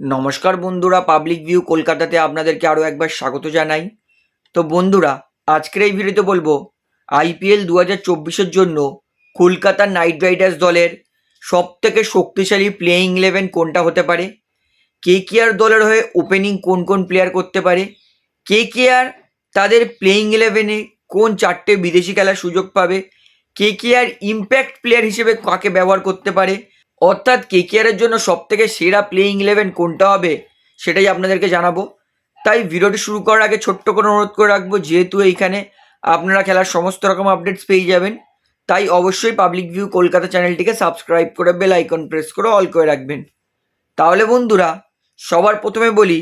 নমস্কার বন্ধুরা public view কলকাতাতে আপনাদেরকে আরও একবার স্বাগত জানাই। তো বন্ধুরা, আজকের এই ভিডিওতে বলব আইপিএল দু হাজার চব্বিশের জন্য কলকাতা নাইট রাইডার্স দলের সব থেকে শক্তিশালী প্লেয়িং ইলেভেন কোনটা হতে পারে? কে কেআর দলের হয়ে ওপেনিং কোন কোন প্লেয়ার করতে পারে? কে কেআর তাদের প্লেয়িং ইলেভেনে কোন চারটে বিদেশি খেলার সুযোগ পাবে? কে কেআর ইম্প্যাক্ট প্লেয়ার হিসেবে কাকে ব্যবহার করতে পারে? অর্থাৎ কেকেআরের জন্য সবথেকে সেরা প্লেয়িং ইলেভেন কোনটা হবে সেটাই আপনাদেরকে জানাব। তাই ভিডিওটি শুরু করার আগে ছোট্ট করে অনুরোধ করে রাখব, যেহেতু এইখানে আপনারা খেলার সমস্ত রকম আপডেটস পেয়ে যাবেন, তাই অবশ্যই পাবলিক ভিউ কলকাতা চ্যানেলটিকে সাবস্ক্রাইব করে বেল আইকন প্রেস করে অল করে রাখবেন। তাহলে বন্ধুরা, সবার প্রথমে বলি,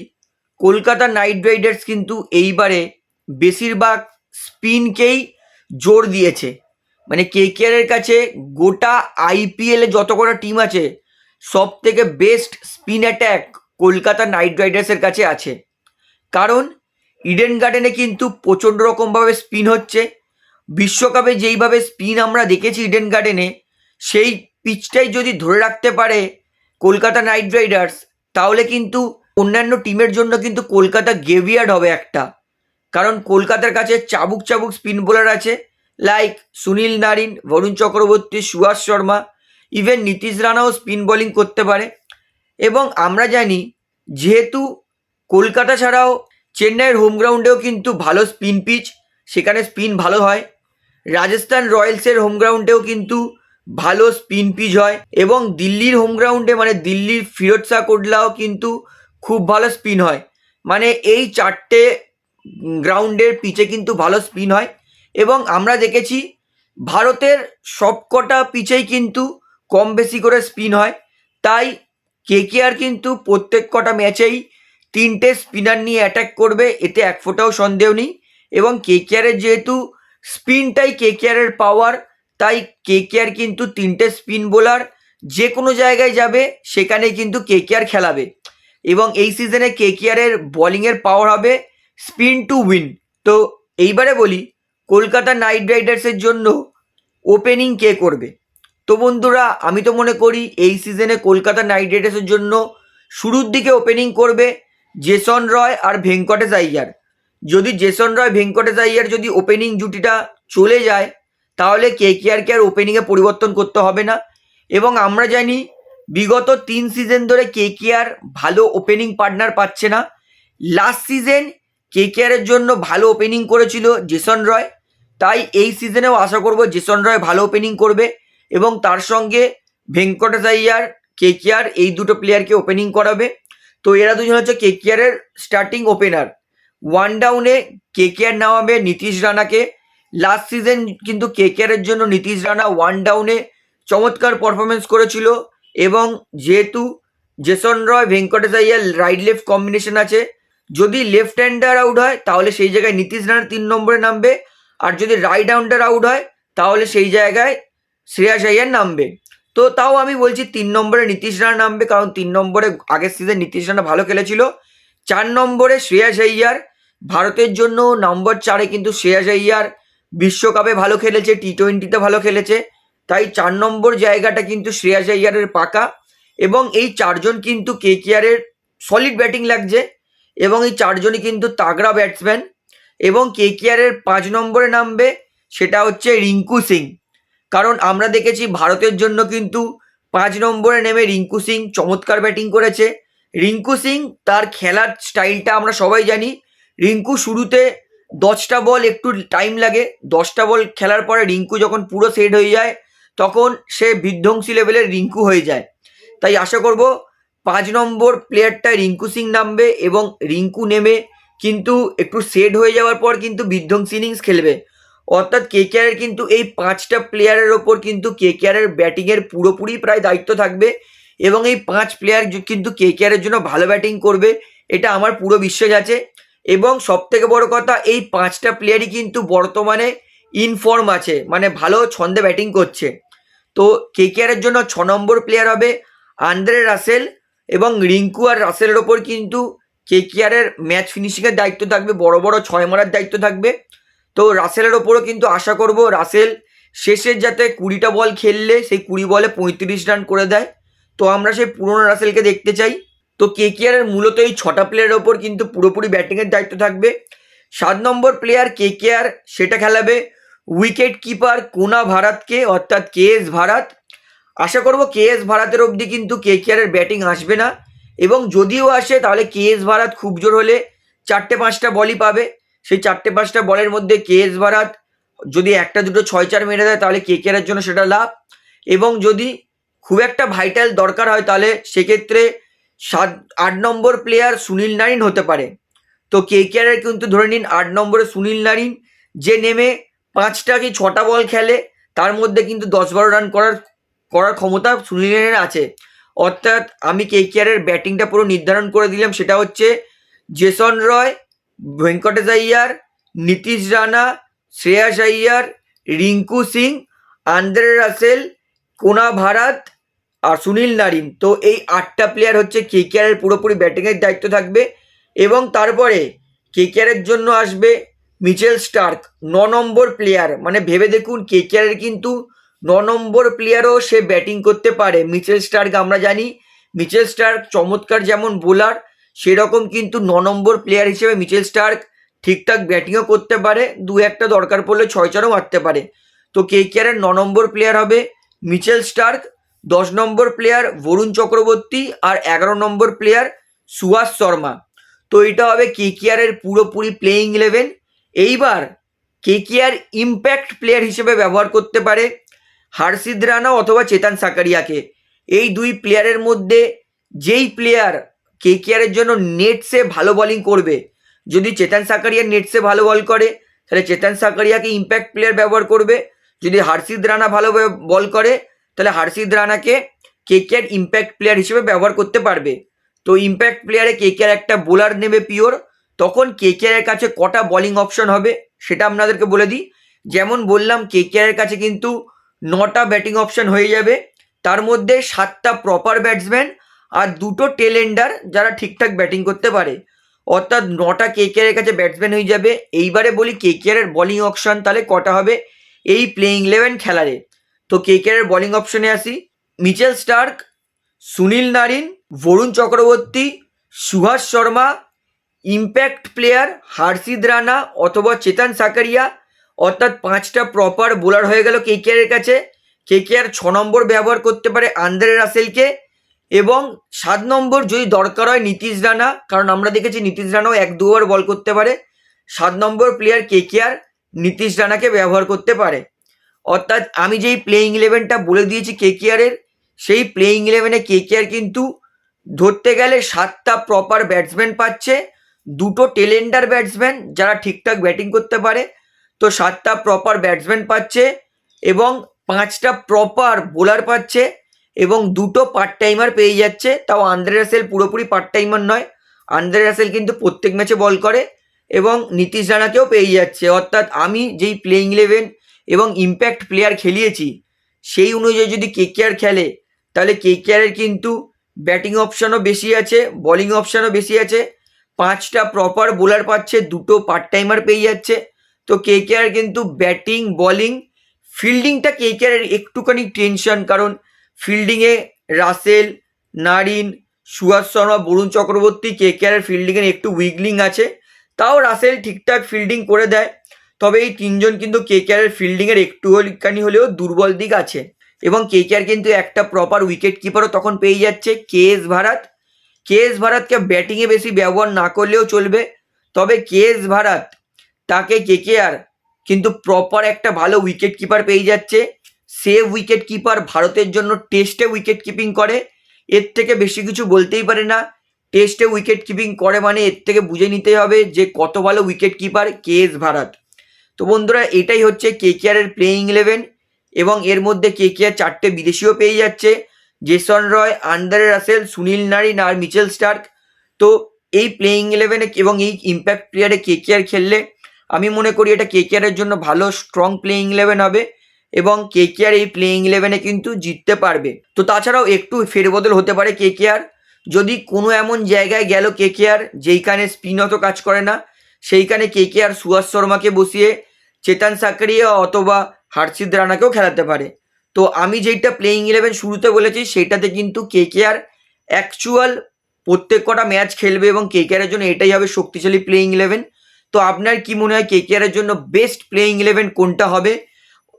কলকাতা নাইট রাইডার্স কিন্তু এইবারে বেশিরভাগ স্পিনকেই জোর দিয়েছে। মানে কে কেকেআরের কাছে গোটা আইপিএলে যত কটা টিম আছে সব থেকে best spin attack Kolkata Knight রাইডার্সের কাছে আছে। কারণ ইডেন গার্ডেনে কিন্তু প্রচণ্ড রকমভাবে স্পিন হচ্ছে। বিশ্বকাপে যেইভাবে স্পিন আমরা দেখেছি ইডেন গার্ডেনে সেই পিচটাই যদি ধরে রাখতে পারে কলকাতা নাইট রাইডার্স তাহলে কিন্তু অন্যান্য টিমের জন্য কিন্তু কলকাতা গেভিয়ার্ড হবে একটা। কারণ কলকাতার কাছে চাবুক চাবুক স্পিন বোলার আছে। Like Sunil Narine Varun Chakravarthy Subhash Sharma even Nitish রানাও spin bowling করতে পারে। এবং আমরা জানি, যেহেতু কলকাতা ছাড়াও চেন্নাইয়ের হোম গ্রাউন্ডেও কিন্তু ভালো স্পিন পিচ সেখানে স্পিন ভালো হয়। রাজস্থান রয়্যালসের হোম গ্রাউন্ডেও কিন্তু ভালো স্পিন পিচ হয়। এবং দিল্লির হোম গ্রাউন্ডে মানে দিল্লির ফিরোজ শাহ কোটলাও কিন্তু খুব ভালো স্পিন হয়। মানে এই চারটে গ্রাউন্ডের পিচে কিন্তু ভালো স্পিন হয়। এবং আমরা দেখেছি ভারতের সবকটা পিচেই কিন্তু কম বেশি করে স্পিন হয়। তাই কেকেআর কিন্তু প্রত্যেক কটা ম্যাচেই তিনটে স্পিনার নিয়ে অ্যাটাক করবে, এতে এক ফোঁটাও সন্দেহ নেই। এবং কেকেআরের যেহেতু স্পিনটাই কেকেআরের পাওয়ার তাই কেকেআর কিন্তু তিনটে স্পিন বোলার যে কোনো জায়গায় যাবে সেখানে কিন্তু কেকেআর খেলাবে। এবং এই সিজনে কেকেআরের বোলিংয়ের পাওয়ার হবে স্পিন টু উইন তো এইবারে বলি কলকাতা নাইট রাইডার্সের জন্য ওপেনিং কে করবে? তো বন্ধুরা, আমি তো মনে করি এই সিজনে কলকাতা নাইট রাইডার্সের জন্য শুরুর দিকে ওপেনিং করবে জেসন রয় আর ভেঙ্কটেশ আইয়ার। যদি জেসন রয়, ভেঙ্কটেশ আইয়ার যদি ওপেনিং জুটিটা চলে যায়, তাহলে কে কে আর কে আর ওপেনিংয়ে পরিবর্তন করতে হবে না। এবং আমরা জানি, বিগত তিন সিজন ধরে কে কে আর ভালো ওপেনিং পার্টনার পাচ্ছে না। লাস্ট সিজন কে কে আরের জন্য ভালো ওপেনিং করেছিল জেসন রয়। তাই এই সিজনেও আশা করব জেসন রয় ভালো ওপেনিং করবে এবং তার সঙ্গে ভেঙ্কটেশ আইয়ার কে কেআর এই দুটো প্লেয়ারকে ওপেনিং করাবে। তো এরা দুজন হচ্ছে কে কেআরের স্টার্টিং ওপেনার ওয়ান ডাউনে কে কেআর নামাবে নীতিশ রানাকে। লাস্ট সিজন কিন্তু কে কেআরের জন্য নীতিশ রানা ওয়ান ডাউনে চমৎকার পারফরমেন্স করেছিল এবং যেহেতু Jason Roy, Venkatesh Iyer right left combination আছে, যদি লেফট হ্যান্ডার আউট হয়, তাহলে সেই জায়গায় নীতিশ রানা তিন নম্বরে নামবে। আর যদি রাইট হ্যান্ডার আউট হয়, তাহলে সেই জায়গায় শ্রেয়াস আইয়ার নামবে। তো তাও আমি বলছি তিন নম্বরে নীতিশ রানা নামবে, কারণ তিন নম্বরে আগের সিজন নীতিশ রানা ভালো খেলেছিল। চার নম্বরে শ্রেয়াস আইয়ার ভারতের জন্য নম্বর চারে কিন্তু শ্রেয়াস আইয়ার বিশ্বকাপে ভালো খেলেছে টি টোয়েন্টিতে ভালো খেলেছে। তাই চার নম্বর জায়গাটা কিন্তু শ্রেয়াস আইয়ারের পাকা। এবং এই চারজন কিন্তু কে কেয়ারের সলিড ব্যাটিং লাগছে। এবং এই চারজনই কিন্তু তাগড়া ব্যাটসম্যান এবং কে কেয়ারের পাঁচ নম্বরে নামবে, সেটা হচ্ছে রিঙ্কু সিং। কারণ আমরা দেখেছি ভারতের জন্য কিন্তু পাঁচ নম্বরে নেমে রিঙ্কু সিং চমৎকার ব্যাটিং করেছে। রিঙ্কু সিং, তার খেলার স্টাইলটা আমরা সবাই জানি। রিঙ্কু শুরুতে দশটা বল একটু টাইম লাগে, দশটা বল খেলার পরে রিঙ্কু যখন পুরো সেট হয়ে যায়, তখন সে বিধ্বংসী লেভেলের রিঙ্কু হয়ে যায়। তাই আশা করব পাঁচ নম্বর প্লেয়ারটা রিঙ্কু সিং নামবে এবং রিঙ্কু নেমে কিন্তু একটু সেট হয়ে যাওয়ার পর কিন্তু বিধ্বংসী ইনিংস খেলবে। অর্থাৎ কে কেআরের কিন্তু এই পাঁচটা প্লেয়ারের ওপর কিন্তু কে কেআরের ব্যাটিংয়ের পুরোপুরি প্রায় দায়িত্ব থাকবে এবং এই পাঁচ প্লেয়ার কিন্তু কে কেআরের জন্য ভালো ব্যাটিং করবে, এটা আমার পুরো বিশ্বাস আছে। এবং সব থেকে বড় কথা, এই পাঁচটা প্লেয়ারই কিন্তু বর্তমানে ইনফর্ম আছে মানে ভালো ছন্দে ব্যাটিং করছে। তো কে কেআরের জন্য ছ নম্বর প্লেয়ার হবে আন্দ্রে রাসেল এবং রিঙ্কু আর রাসেলের ওপর কিন্তু কে কেআরের ম্যাচ ফিনিশিংয়ের দায়িত্ব থাকবে, বড় বড় ছয় মারার দায়িত্ব থাকবে। তো রাসেলের ওপরও কিন্তু আশা করব রাসেল শেষের যাতে কুড়িটা বল খেললে সেই কুড়ি বলে পঁয়ত্রিশ রান করে দেয়। তো আমরা সেই পুরনো রাসেলকে দেখতে চাই। তো কে এর মূলত এই ছটা প্লেয়ারের ওপর কিন্তু পুরোপুরি ব্যাটিংয়ের দায়িত্ব থাকবে। সাত নম্বর প্লেয়ার কে আর সেটা খেলাবে উইকেট কিপার কোনা ভারাতকে অর্থাৎ কে এস ভারাত আশা করব কে এস ভারাতের অবধি কিন্তু কে কেয়ারের ব্যাটিং আসবে না। এবং যদিও আসে, তাহলে কে এস ভারাত খুব জোর হলে চারটে পাঁচটা বলই পাবে। সেই চারটে পাঁচটা বলের মধ্যে কে এস ভারাত যদি একটা, দুটো, ছয়, চার মেরে দেয়, তাহলে কে কেয়ারের জন্য সেটা লাভ। এবং যদি খুব একটা ভাইটাল দরকার হয়, তাহলে সেক্ষেত্রে সাত, আট নম্বর প্লেয়ার সুনীল নারিন হতে পারে। তো কে কেয়ারের কিন্তু ধরে নিন, আট নম্বরে সুনীল নারিন, যে নেমে পাঁচটা কি ছটা বল খেলে, তার মধ্যে কিন্তু দশ বারো রান করার করার ক্ষমতা সুনীলের আছে। অর্থাৎ আমি কে কেয়ারের ব্যাটিংটা পুরো নির্ধারণ করে দিলাম, সেটা হচ্ছে Jason Roy, Venkatesh Iyer, Nitish Rana, Shreyas Iyer, Rinku Singh, Andre Russell, Kona Bharat আর সুনীল নারিন তো এই আটটা প্লেয়ার হচ্ছে কে কেয়ারের পুরোপুরি ব্যাটিংয়ের দায়িত্ব থাকবে এবং তারপরে কে কেয়ারের জন্য আসবে মিচেল স্টার্ক, ন নম্বর প্লেয়ার মানে ভেবে দেখুন কে কেয়ারের কিন্তু ন নম্বর প্লেয়ারও সে ব্যাটিং করতে পারে। মিচেল স্টার্ক আমরা জানি। মিচেল স্টার্ক চমৎকার যেমন বোলার সেরকম কিন্তু ন নম্বর প্লেয়ার হিসেবে মিচেল স্টার্ক ঠিকঠাক ব্যাটিংও করতে পারে। দু একটা দরকার পড়লে ছয় চারও মারতে পারে। তো কে কেয়ারের ন নম্বর প্লেয়ার হবে মিচেল স্টার্ক দশ নম্বর প্লেয়ার বরুণ চক্রবর্তী আর এগারো নম্বর প্লেয়ার সুভাষ শর্মা তো এটা হবে কে কেয়ারের পুরোপুরি প্লেয়িং ইলেভেন এইবার কে কেয়ার ইম্প্যাক্ট প্লেয়ার হিসেবে ব্যবহার করতে পারে। হার্ষিদ রানা অথবা চেতান সাকারিয়াকে। এই দুই প্লেয়ারের মধ্যে যেই প্লেয়ার কে কেয়ারের জন্য নেটসে ভালো বোলিং করবে, যদি চেতন সাকারিয়া নেটসে ভালো বল করে, তাহলে চেতন সাকারিয়াকে ইম্প্যাক্ট প্লেয়ার ব্যবহার করবে। যদি হার্ষিদ রানা ভালো বল করে, তাহলে হার্ষিদ রানাকে কে কেয়ার ইম্প্যাক্ট প্লেয়ার হিসেবে ব্যবহার করতে পারবে। তো ইম্প্যাক্ট প্লেয়ারে কে কেয়ার একটা বোলার নেবে পিওর তখন কে কেয়ারের কাছে কটা বোলিং অপশন হবে, সেটা আপনাদেরকে বলে দিই। যেমন বললাম কে কেয়ারের কাছে কিন্তু নটা ব্যাটিং অপশন হয়ে যাবে। তার মধ্যে সাতটা প্রপার ব্যাটসম্যান আর দুটো টেলেন্ডার যারা ঠিকঠাক ব্যাটিং করতে পারে। অর্থাৎ নটা কে কেয়ারের কাছে ব্যাটসম্যান হয়ে যাবে। এইবারে বলি কে কেয়ারের বোলিং অপশন তাহলে কটা হবে? এই প্লেইং ইলেভেন খেলারে। তো কে কেয়ারের বোলিং অপশনে আসি। Mitchell Starc, Sunil Narine, Varun Chakravarthy, Subhash Sharma impact player Harshit Rana অথবা চেতন সাকারিয়া অর্থাৎ পাঁচটা প্রপার বোলার হয়ে গেল কে কেয়ারের কাছে। কে কেয়ার ছ নম্বর ব্যবহার করতে পারে আন্দ্রে রাসেলকে এবং সাত নম্বর যদি দরকার হয় নীতিশ রানা, কারণ আমরা দেখেছি নীতিশ রানাও এক দুবার বল করতে পারে। সাত নম্বর player K K R Nitish রানাকে ব্যবহার করতে পারে। অর্থাৎ আমি যেই প্লেয়িং ইলেভেনটা বলে দিয়েছি কে কেয়ারের সেই প্লেয়িং ইলেভেনে কে কেয়ার কিন্তু ধরতে গেলে সাতটা প্রপার ব্যাটসম্যান পাচ্ছে। দুটো টেলেন্ডার ব্যাটসম্যান যারা ঠিকঠাক ব্যাটিং করতে পারে। তো সাতটা প্রপার ব্যাটসম্যান পাচ্ছে এবং পাঁচটা প্রপার বোলার পাচ্ছে এবং দুটো পার্ট টাইমার পেয়ে যাচ্ছে। তাও আন্দ্রে রাসেল পুরোপুরি পার্ট টাইমার নয়। আন্দ্রে রাসেল কিন্তু প্রত্যেক ম্যাচে বল করে এবং নীতিশ রানাকেও পেয়ে যাচ্ছে। অর্থাৎ আমি যেই প্লেইং ইলেভেন এবং ইম্প্যাক্ট প্লেয়ার খেলিয়েছি, সেই অনুযায়ী যদি কে কেয়ার খেলে, তাহলে কে কেয়ারের কিন্তু ব্যাটিং অপশানও বেশি আছে বোলিং অপশানও বেশি আছে। পাঁচটা প্রপার বোলার পাচ্ছে, দুটো পার্ট টাইমার পেয়ে যাচ্ছে। তো কে কেয়ার কিন্তু ব্যাটিং বোলিং ফিল্ডিংটা কে কেয়ারের একটুখানি টেনশন কারণ ফিল্ডিংয়ে Russell Narine Subhash Sharma Varun Chakravarthy K কেয়ারের ফিল্ডিংয়ের একটু উইগলিং আছে। তাও রাসেল ঠিকঠাক ফিল্ডিং করে দেয়। তবে এই তিনজন কিন্তু কে কেয়ারের ফিল্ডিংয়ের একটু হলিকানি হলেও দুর্বল দিক আছে। এবং কে কেয়ার কিন্তু একটা প্রপার উইকেট কিপারও তখন পেয়ে যাচ্ছে K S Bharat K S ভারতকে ব্যাটিংয়ে বেশি ব্যবহার না করলেও চলবে। তবে কে এস ভারাত তাকে কে কেয়ার কিন্তু প্রপার একটা ভালো উইকেট কিপার পেয়ে যাচ্ছে। সেভ উইকেট কিপার ভারতের জন্য টেস্টে উইকেট কিপিং করে। এর থেকে বেশি কিছু বলতেই পারে না। টেস্টে উইকেট কিপিং করে মানে এর থেকে বুঝে নিতে হবে যে কত ভালো wicket keeper K S Bharat. তো বন্ধুরা, এটাই হচ্ছে কে কেয়ারের প্লেয়িং ইলেভেন এবং এর মধ্যে কে কেয়ার চারটে বিদেশিও পেয়ে যাচ্ছে। জেসন রয়, আন্ডারে রাসেল, সুনীল নারিন আর মিচেল স্টার্ক। তো এই প্লেয়িং ইলেভেনে এবং এই ইম্প্যাক্ট প্লেয়ারে কে কেয়ার খেললে আমি মনে করি এটা কে কেয়ারের জন্য ভালো স্ট্রং প্লেয়িং ইলেভেন হবে এবং কে কেয়ার এই প্লেয়িং ইলেভেনে কিন্তু জিততে পারবে। তো তাছাড়াও একটু ফেরবদল হতে পারে কে কেয়ার যদি কোনো এমন জায়গায় গেল কে কেয়ার যেইখানে স্পিন অত কাজ করে না, সেইখানে কে কেয়ার সুভাষ শর্মাকে বসিয়ে, চেতন সাকরিয়া অথবা হার্ষিদ রানাকেও খেলাতে পারে। তো আমি যেইটা প্লেয়িং ইলেভেন শুরুতে বলেছি, সেইটাতে কিন্তু কে কেয়ার অ্যাকচুয়াল প্রত্যেক কটা ম্যাচ খেলবে এবং কেকেআরের জন্য এটাই হবে শক্তিশালী প্লেয়িং ইলেভেন তো আপনার কি মনে হয় কেকেআরের জন্য বেস্ট প্লেয়িং ইলেভেন কোনটা হবে?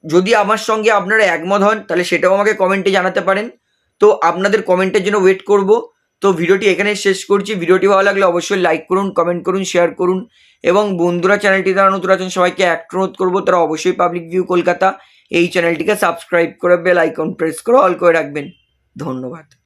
যদি আমার সঙ্গে আপনারা একমত হন, তাহলে সেটাও আমাকে কমেন্টে জানাতে পারেন। তো আপনাদের কমেন্টের জন্য ওয়েট করব। তো ভিডিওটি এখানে শেষ করছি। ভিডিওটি ভালো লাগলে অবশ্যই লাইক করুন কমেন্ট করুন শেয়ার করুন। এবং বন্ধুরা চ্যানেলটি যারা নতুন আছেন, সবাইকে অনুরোধ করব, তারা অবশ্যই পাবলিক ভিউ কলকাতা এই চ্যানেলটিকে সাবস্ক্রাইব করে বেল আইকন প্রেস করে অল করে রাখবেন। ধন্যবাদ।